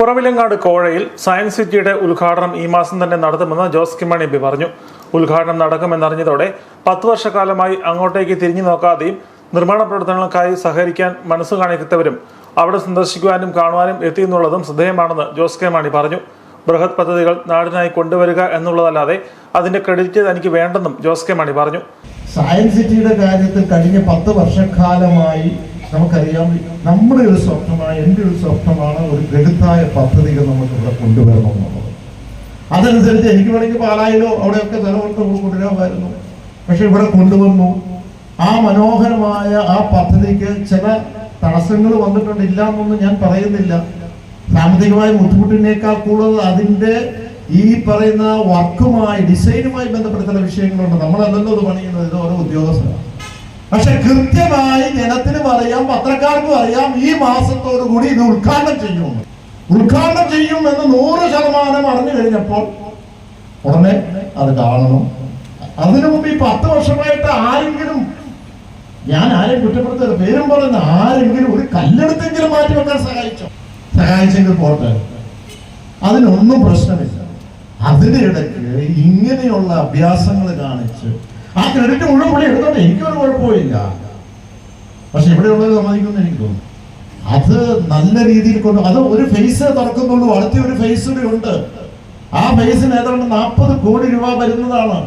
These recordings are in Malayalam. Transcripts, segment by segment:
കുറവിലങ്ങാട് കോഴയിൽ സയൻസ് സിറ്റിയുടെ ഉദ്ഘാടനം ഈ മാസം തന്നെ നടത്തുമെന്ന് ജോസ് കെ മാണി പറഞ്ഞു. ഉദ്ഘാടനം നടക്കുമെന്നറിഞ്ഞതോടെ പത്ത് വർഷക്കാലമായി അങ്ങോട്ടേക്ക് തിരിഞ്ഞു നോക്കാതെയും നിർമ്മാണ പ്രവർത്തനങ്ങൾക്കായി സഹകരിക്കാൻ മനസ്സ് കാണിക്കുന്നവരും അവിടെ സന്ദർശിക്കുവാനും കാണുവാനും എത്തിയെന്നുള്ളതും ശ്രദ്ധേയമാണെന്ന് ജോസ് കെ മാണി പറഞ്ഞു. ബൃഹത് പദ്ധതികൾ നാടിനായി കൊണ്ടുവരിക എന്നുള്ളതല്ലാതെ അതിന്റെ ക്രെഡിറ്റ് തനിക്ക് വേണ്ടെന്നും ജോസ് കെ മാണി പറഞ്ഞു. സയൻസ് സിറ്റിയുടെ കാര്യത്തിൽ കഴിഞ്ഞ പത്ത് വർഷക്കാലമായി നമുക്കറിയാം നമ്മുടെ ഒരു സ്വപ്നമാണ് എന്റെ ഒരു സ്വപ്നമാണ് ഒരു ബൃഹത്തായ പദ്ധതികൾ നമുക്ക് ഇവിടെ കൊണ്ടുവരണം എന്നുള്ളത് അതനുസരിച്ച് എനിക്ക് വേണമെങ്കിൽ പാലായിലോ അവിടെയൊക്കെ സ്ഥലമൊക്കെ കൊണ്ടുവരാമായിരുന്നു. പക്ഷെ ഇവിടെ കൊണ്ടുവന്നു. ആ മനോഹരമായ ആ പദ്ധതിക്ക് ചില തടസ്സങ്ങൾ വന്നിട്ടുണ്ട്. ഇല്ല എന്നൊന്നും ഞാൻ പറയുന്നില്ല. സാമ്പത്തികമായ ബുദ്ധിമുട്ടിനേക്കാൾ കൂടുതൽ അതിന്റെ ഈ പറയുന്ന വർക്കുമായി ഡിസൈനുമായി ബന്ധപ്പെട്ട ചില വിഷയങ്ങളുണ്ട്. നമ്മളല്ലല്ലോ ഇത് പണിയുന്നത്. ഇത് ഓരോ ഉദ്യോഗസ്ഥരാണ്. പക്ഷെ കൃത്യമായി അറിയാം പത്രക്കാർക്കും അറിയാം ഈ മാസത്തോടു കൂടി ഇത് ഉദ്ഘാടനം ചെയ്യും. ഉദ്ഘാടനം ചെയ്യും എന്ന് നൂറ് ശതമാനം അറിഞ്ഞു കഴിഞ്ഞപ്പോൾ ഉടനെ അത് കാണണം അതിനു മുമ്പ് ഈ പത്ത് വർഷമായിട്ട് ആരെങ്കിലും ഞാൻ ആരെയും കുറ്റപ്പെടുത്തരുത്. പേരും പറയുന്ന ആരെങ്കിലും ഒരു കല്ലെടുത്തെങ്കിലും മാറ്റി വെക്കാൻ സഹായിച്ചോ? സഹായിച്ചെങ്കിൽ പോട്ടെ. അതിനൊന്നും പ്രശ്നമില്ല. അതിനിടയ്ക്ക് ഇങ്ങനെയുള്ള അഭ്യാസങ്ങൾ കാണിച്ച് ആ ക്രെഡിറ്റ് മുഴുവൻ എടുത്തോട്ടെ എനിക്കൊരു കുഴപ്പമില്ല പക്ഷെ ഇവിടെയുള്ളത് സമ്മതിക്കുമെന്ന് എനിക്ക് അത് നല്ല രീതിയിൽ കൊണ്ട് അത് ഒരു ഫേസ് തുറക്കുന്നുള്ളൂ. അടുത്ത ഒരു ഫേസ് കൂടി ഉണ്ട്. ആ ഫേസിന് ഏതാണ്ട് നാൽപ്പത് കോടി രൂപ വരുന്നതാണ്.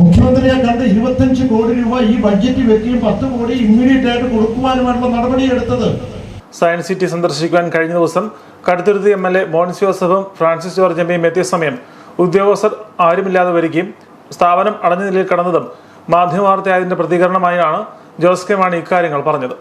മുഖ്യമന്ത്രിയെ കണ്ട് ഇരുപത്തഞ്ച് കോടി രൂപ ഈ ബഡ്ജറ്റ് വെക്കുകയും പത്ത് കോടി ഇമ്മീഡിയറ്റ് ആയിട്ട് കൊടുക്കുവാനുമായിട്ടുള്ള നടപടി എടുത്തത്. സയൻസ് സിറ്റി സന്ദർശിക്കാൻ കഴിഞ്ഞ ദിവസം Kaduthuruthy M L A Mons ജോസഫും ഫ്രാൻസിസ് ജോർജ് എം എത്തിയ സമയം ഉദ്യോഗസ്ഥർ ആരുമില്ലാതെ വരികയും സ്ഥാപനം അടഞ്ഞ നിലയിൽ കടന്നതും മാധ്യമവാർത്തയായതിന്റെ പ്രതികരണമായാണ് ജോസ് കെ മാണി ഇക്കാര്യങ്ങൾ പറഞ്ഞത്